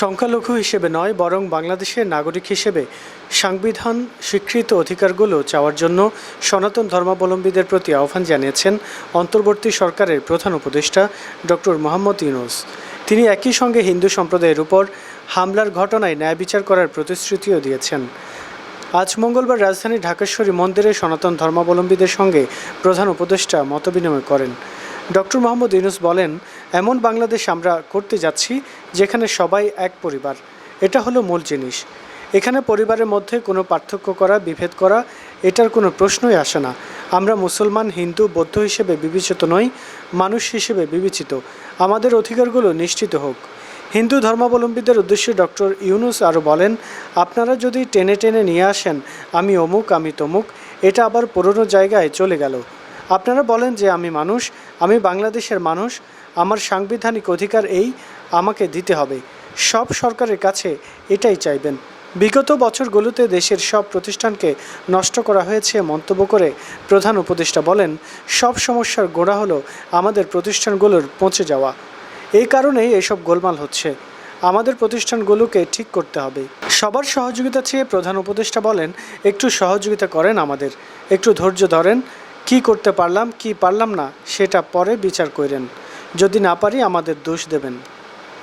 সংখ্যালঘু হিসেবে নয়, বরং বাংলাদেশের নাগরিক হিসেবে সাংবিধান স্বীকৃত অধিকারগুলো চাওয়ার জন্য সনাতন ধর্মাবলম্বীদের প্রতি আহ্বান জানিয়েছেন অন্তর্বর্তী সরকারের প্রধান উপদেষ্টা ডক্টর মোহাম্মদ ইউনুস। তিনি একই সঙ্গে হিন্দু সম্প্রদায়ের উপর হামলার ঘটনায় ন্যায় বিচার করার প্রতিশ্রুতিও দিয়েছেন। আজ মঙ্গলবার রাজধানী ঢাকেশ্বরী মন্দিরে সনাতন ধর্মাবলম্বীদের সঙ্গে প্রধান উপদেষ্টা মতবিনিময় করেন। ডক্টর মোহাম্মদ ইউনুস বলেন, এমন বাংলাদেশ আমরা করতে যাচ্ছি যেখানে সবাই এক পরিবার। এটা হলো মূল জিনিস। এখানে পরিবারের মধ্যে কোনো পার্থক্য করা, বিভেদ করা, এটার কোনো প্রশ্নই আসে না। আমরা মুসলমান, হিন্দু, বৌদ্ধ হিসেবে বিবেচিত নই, মানুষ হিসেবে বিবেচিত। আমাদের অধিকারগুলো নিশ্চিত হোক। হিন্দু ধর্মাবলম্বীদের উদ্দেশ্যে ডক্টর ইউনুস আরও বলেন, আপনারা যদি টেনে টেনে নিয়ে আসেন, আমি অমুক, আমি তমুক, এটা আবার পুরনো জায়গায় চলে গেল। আপনারা বলেন যে আমি মানুষ, আমি বাংলাদেশের মানুষ, আমার সাংবিধানিক অধিকার এই, আমাকে দিতে হবে। সব সরকারের কাছে এটাই চাইবেন। বিগত বছরগুলোতে দেশের সব প্রতিষ্ঠানকে নষ্ট করা হয়েছে মন্তব্য করে প্রধান উপদেষ্টা বলেন, সব সমস্যার গোড়া হলো আমাদের প্রতিষ্ঠানগুলোর পৌঁছে যাওয়া। এই কারণেই এসব গোলমাল হচ্ছে। আমাদের প্রতিষ্ঠানগুলোকে ঠিক করতে হবে। সবার সহযোগিতা চেয়ে প্রধান উপদেষ্টা বলেন, একটু সহযোগিতা করেন আমাদের, একটু ধৈর্য ধরেন কি করতে পারলাম, কি পারলাম না, সেটা পরে বিচার করেন যদি না পারি আমাদের দোষ দেবেন।